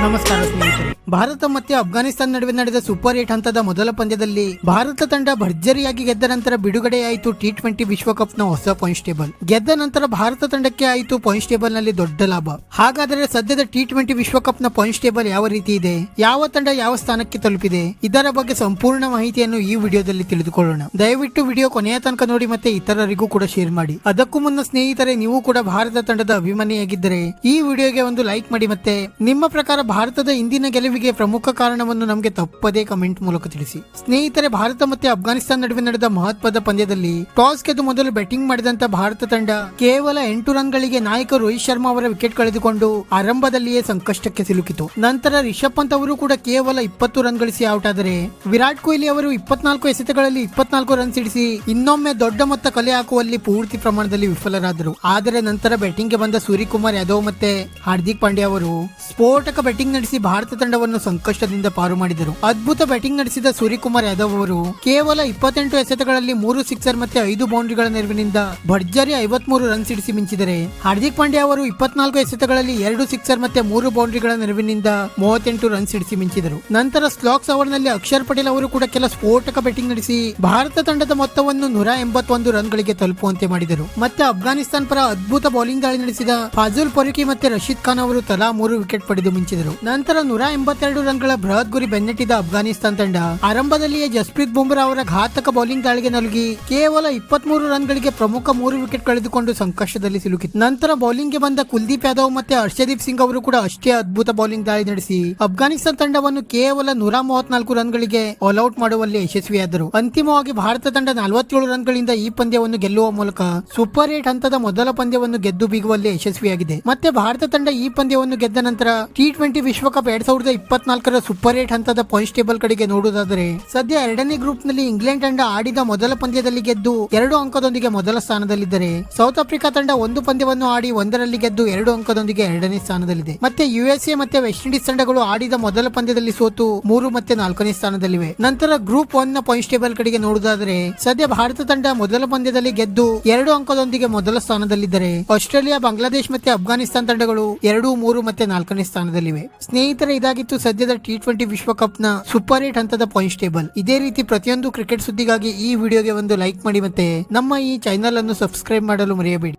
ನಮಸ್ಕಾರ ಸ್ನೇಹಿತರೆ ಭಾರತ ಮತ್ತೆ ಅಫ್ಘಾನಿಸ್ತಾನ ನಡುವೆ ನಡೆದ ಸೂಪರ್ ಏಟ್ ಹಂತದ ಮೊದಲ ಪಂದ್ಯದಲ್ಲಿ ಭಾರತ ತಂಡ ಭರ್ಜರಿಯಾಗಿ ಗೆದ್ದ ನಂತರ ಬಿಡುಗಡೆಯಾಯಿತು ಟಿ ಟ್ವೆಂಟಿ ವಿಶ್ವಕಪ್ನ ಹೊಸ ಪಾಯಿಂಟ್ಸ್ ಟೇಬಲ್ ಗೆದ್ದ ನಂತರ ಭಾರತ ತಂಡಕ್ಕೆ ಆಯಿತು ಪಾಯಿಂಟ್ಸ್ ಟೇಬಲ್ನಲ್ಲಿ ದೊಡ್ಡ ಲಾಭ. ಹಾಗಾದರೆ ಸದ್ಯದ ಟಿ ಟ್ವೆಂಟಿ ವಿಶ್ವಕಪ್ನ ಪಾಯಿಂಟ್ಸ್ ಟೇಬಲ್ ಯಾವ ರೀತಿ ಇದೆ? ಯಾವ ತಂಡ ಯಾವ ಸ್ಥಾನಕ್ಕೆ ತಲುಪಿದೆ? ಇದರ ಬಗ್ಗೆ ಸಂಪೂರ್ಣ ಮಾಹಿತಿಯನ್ನು ಈ ವಿಡಿಯೋದಲ್ಲಿ ತಿಳಿದುಕೊಳ್ಳೋಣ. ದಯವಿಟ್ಟು ವಿಡಿಯೋ ಕೊನೆಯ ತನಕ ನೋಡಿ ಮತ್ತೆ ಇತರರಿಗೂ ಕೂಡ ಶೇರ್ ಮಾಡಿ. ಅದಕ್ಕೂ ಮುನ್ನ ಸ್ನೇಹಿತರೆ, ನೀವು ಕೂಡ ಭಾರತ ತಂಡದ ಅಭಿಮಾನಿಯಾಗಿದ್ದರೆ ಈ ವಿಡಿಯೋಗೆ ಒಂದು ಲೈಕ್ ಮಾಡಿ ಮತ್ತೆ. ನಿಮ್ಮ ಪ್ರಕಾರ ಭಾರತದ ಇಂದಿನ ಗೆಲುವಿಗೆ ಪ್ರಮುಖ ಕಾರಣವನ್ನು ನಮಗೆ ತಪ್ಪದೇ ಕಮೆಂಟ್ ಮೂಲಕ ತಿಳಿಸಿ. ಸ್ನೇಹಿತರೆ, ಭಾರತ ಮತ್ತೆ ಅಫ್ಘಾನಿಸ್ತಾನ ನಡುವೆ ನಡೆದ ಮಹತ್ವದ ಪಂದ್ಯದಲ್ಲಿ ಟಾಸ್ ಗೆದ್ದು ಮೊದಲು ಬ್ಯಾಟಿಂಗ್ ಮಾಡಿದಂತ ಭಾರತ ತಂಡ ಕೇವಲ ಎಂಟು ರನ್ ಗಳಿಗೆ ನಾಯಕ ರೋಹಿತ್ ಶರ್ಮಾ ಅವರ ವಿಕೆಟ್ ಕಳೆದುಕೊಂಡು ಆರಂಭದಲ್ಲಿಯೇ ಸಂಕಷ್ಟಕ್ಕೆ ಸಿಲುಕಿತು. ನಂತರ ರಿಷಬ್ ಪಂತ್ ಅವರು ಕೂಡ ಕೇವಲ ಇಪ್ಪತ್ತು ರನ್ ಗಳಿಸಿ ಔಟ್ ಆದರೆ ವಿರಾಟ್ ಕೊಹ್ಲಿ ಅವರು ಇಪ್ಪತ್ನಾಲ್ಕು ಎಸೆತಗಳಲ್ಲಿ ಇಪ್ಪತ್ನಾಲ್ಕು ರನ್ ಸಿಡಿಸಿ ಇನ್ನೊಮ್ಮೆ ದೊಡ್ಡ ಮೊತ್ತ ಕಲೆ ಹಾಕುವಲ್ಲಿ ಪೂರ್ತಿ ಪ್ರಮಾಣದಲ್ಲಿ ವಿಫಲರಾದರು. ಆದರೆ ನಂತರ ಬ್ಯಾಟಿಂಗ್ಗೆ ಬಂದ ಸೂರ್ಯಕುಮಾರ್ ಯಾದವ್ ಮತ್ತೆ ಹಾರ್ದಿಕ್ ಪಾಂಡ್ಯ ಅವರು ಸ್ಫೋಟಕ ಬ್ಯಾಟಿಂಗ್ ನಡೆಸಿ ಭಾರತ ತಂಡವನ್ನು ಸಂಕಷ್ಟದಿಂದ ಪಾರು ಮಾಡಿದರು. ಅದ್ಭುತ ಬ್ಯಾಟಿಂಗ್ ನಡೆಸಿದ ಸೂರ್ಯಕುಮಾರ್ ಯಾದವ್ ಅವರು ಕೇವಲ ಇಪ್ಪತ್ತೆಂಟು ಎಸೆತಗಳಲ್ಲಿ ಮೂರು ಸಿಕ್ಸರ್ ಮತ್ತೆ ಐದು ಬೌಂಡ್ರಿಗಳ ನೆರವಿನಿಂದ ಭರ್ಜರಿ ಐವತ್ಮೂರು ರನ್ ಸಿಡಿಸಿ ಮಿಂಚಿದರೆ, ಹಾರ್ದಿಕ್ ಪಾಂಡ್ಯ ಅವರು ಇಪ್ಪತ್ನಾಲ್ಕು ಎಸೆತಗಳಲ್ಲಿ ಎರಡು ಸಿಕ್ಸರ್ ಮತ್ತೆ ಮೂರು ಬೌಂಡ್ರಿಗಳ ನೆರವಿನಿಂದ ಮೂವತ್ತೆಂಟು ರನ್ ಸಿಡಿಸಿ ಮಿಂಚಿದರು. ನಂತರ ಸ್ಲಾಕ್ಸ್ ಅವರ್ನಲ್ಲಿ ಅಕ್ಷರ್ ಪಟೇಲ್ ಅವರು ಕೂಡ ಕೆಲ ಸ್ಫೋಟಕ ಬ್ಯಾಟಿಂಗ್ ನಡೆಸಿ ಭಾರತ ತಂಡದ ಮೊತ್ತವನ್ನು ನೂರ ಎಂಬತ್ತೊಂದು ರನ್ಗಳಿಗೆ ತಲುಪುವಂತೆ ಮಾಡಿದರು. ಮತ್ತೆ ಅಫ್ಘಾನಿಸ್ತಾನ ಪರ ಅದ್ಭುತ ಬೌಲಿಂಗ್ ದಾಳಿ ನಡೆಸಿದ ಫಾಜುಲ್ ಪೊರಿಕಿ ಮತ್ತೆ ರಶೀದ್ ಖಾನ್ ಅವರು ತಲಾ ಮೂರು ವಿಕೆಟ್ ಪಡೆದು ಮಿಂಚಿದರು. ನಂತರ ನೂರ ಎಂಬತ್ತೆರಡು ರನ್ಗಳ ಬೃಹತ್ ಗುರಿ ಬೆನ್ನಟ್ಟಿದ ಅಫ್ಘಾನಿಸ್ತಾನ್ ತಂಡ ಆರಂಭದಲ್ಲಿಯೇ ಜಸ್ಪ್ರೀತ್ ಬುಮ್ರಾ ಅವರ ಘಾತಕ ಬೌಲಿಂಗ್ ದಾಳಿಗೆ ನಲುಗಿ ಕೇವಲ ಇಪ್ಪತ್ಮೂರು ರನ್ಗಳಿಗೆ ಪ್ರಮುಖ ಮೂರು ವಿಕೆಟ್ ಕಳೆದುಕೊಂಡು ಸಂಕಷ್ಟದಲ್ಲಿ ಸಿಲುಕಿತು ನಂತರ ಬೌಲಿಂಗ್ಗೆ ಬಂದ ಕುಲ್ದೀಪ್ ಯಾದವ್ ಮತ್ತೆ ಹರ್ಷದೀಪ್ ಸಿಂಗ್ ಅವರು ಕೂಡ ಅಷ್ಟೇ ಅದ್ಭುತ ಬೌಲಿಂಗ್ ದಾಳಿ ನಡೆಸಿ ಅಫ್ಘಾನಿಸ್ತಾನ್ ತಂಡವನ್ನು ಕೇವಲ ನೂರ ಮೂವತ್ನಾಲ್ಕು ರನ್ಗಳಿಗೆ ಆಲ್ಔಟ್ ಮಾಡುವಲ್ಲಿ ಯಶಸ್ವಿಯಾದರು. ಅಂತಿಮವಾಗಿ ಭಾರತ ತಂಡ ನಲವತ್ತೇಳು ರನ್ಗಳಿಂದ ಈ ಪಂದ್ಯವನ್ನು ಗೆಲ್ಲುವ ಮೂಲಕ ಸೂಪರ್ ಏಟ್ ಹಂತದ ಮೊದಲ ಪಂದ್ಯವನ್ನು ಗೆದ್ದು ಬೀಗುವಲ್ಲಿ ಯಶಸ್ವಿಯಾಗಿದೆ. ಮತ್ತೆ ಭಾರತ ತಂಡ ಈ ಪಂದ್ಯವನ್ನು ಗೆದ್ದ ನಂತರ ಟಿ ಟ್ವೆಂಟಿ ವಿಶ್ವಕಪ್ ಎರಡ್ ಸಾವಿರದ ಇಪ್ಪತ್ನಾಲ್ಕರ ಸೂಪರ್ ಏಟ್ ಹಂತದ ಪಾಯಿಂಟ್ಸ್ ಟೇಬಲ್ ಕಡೆಗೆ ನೋಡುವುದಾದರೆ, ಸದ್ಯ ಎರಡನೇ ಗ್ರೂಪ್ನಲ್ಲಿ ಇಂಗ್ಲೆಂಡ್ ತಂಡ ಆಡಿದ ಮೊದಲ ಪಂದ್ಯದಲ್ಲಿ ಗೆದ್ದು ಎರಡು ಅಂಕದೊಂದಿಗೆ ಮೊದಲ ಸ್ಥಾನದಲ್ಲಿದ್ದರೆ, ಸೌತ್ ಆಫ್ರಿಕಾ ತಂಡ ಒಂದು ಪಂದ್ಯವನ್ನು ಆಡಿ ಒಂದರಲ್ಲಿ ಗೆದ್ದು ಎರಡು ಅಂಕದೊಂದಿಗೆ ಎರಡನೇ ಸ್ಥಾನದಲ್ಲಿದೆ. ಮತ್ತೆ ಯುಎಸ್ಎ ಮತ್ತೆ ವೆಸ್ಟ್ ಇಂಡೀಸ್ ತಂಡಗಳು ಆಡಿದ ಮೊದಲ ಪಂದ್ಯದಲ್ಲಿ ಸೋತು ಮೂರು ಮತ್ತೆ ನಾಲ್ಕನೇ ಸ್ಥಾನದಲ್ಲಿವೆ. ನಂತರ ಗ್ರೂಪ್ ಒನ್ನ ಪಾಯಿಂಟ್ಸ್ ಟೇಬಲ್ ಕಡೆಗೆ ನೋಡುವುದಾದರೆ, ಸದ್ಯ ಭಾರತ ತಂಡ ಮೊದಲ ಪಂದ್ಯದಲ್ಲಿ ಗೆದ್ದು ಎರಡು ಅಂಕದೊಂದಿಗೆ ಮೊದಲ ಸ್ಥಾನದಲ್ಲಿದ್ದರೆ, ಆಸ್ಟ್ರೇಲಿಯಾ, ಬಾಂಗ್ಲಾದೇಶ್ ಮತ್ತೆ ಅಫ್ಘಾನಿಸ್ತಾನ ತಂಡಗಳು ಎರಡು, ಮೂರು ಮತ್ತೆ ನಾಲ್ಕನೇ ಸ್ಥಾನದಲ್ಲಿವೆ. ಸ್ನೇಹಿತರೆ, ಇದಾಗಿತ್ತು ಸದ್ಯದ ಟಿ ಟ್ವೆಂಟಿ ವಿಶ್ವಕಪ್ನ ಸೂಪರ್ ಏಟ್ ಹಂತದ ಪಾಯಿಂಟ್ ಟೇಬಲ್ ಇದೇ ರೀತಿ ಪ್ರತಿಯೊಂದು ಕ್ರಿಕೆಟ್ ಸುದ್ದಿಗಾಗಿ ಈ ವಿಡಿಯೋಗೆ ಒಂದು ಲೈಕ್ ಮಾಡಿ ಮತ್ತೆ ನಮ್ಮ ಈ ಚಾನೆಲ್ ಅನ್ನು ಸಬ್ಸ್ಕ್ರೈಬ್ ಮಾಡಲು ಮರೆಯಬೇಡಿ.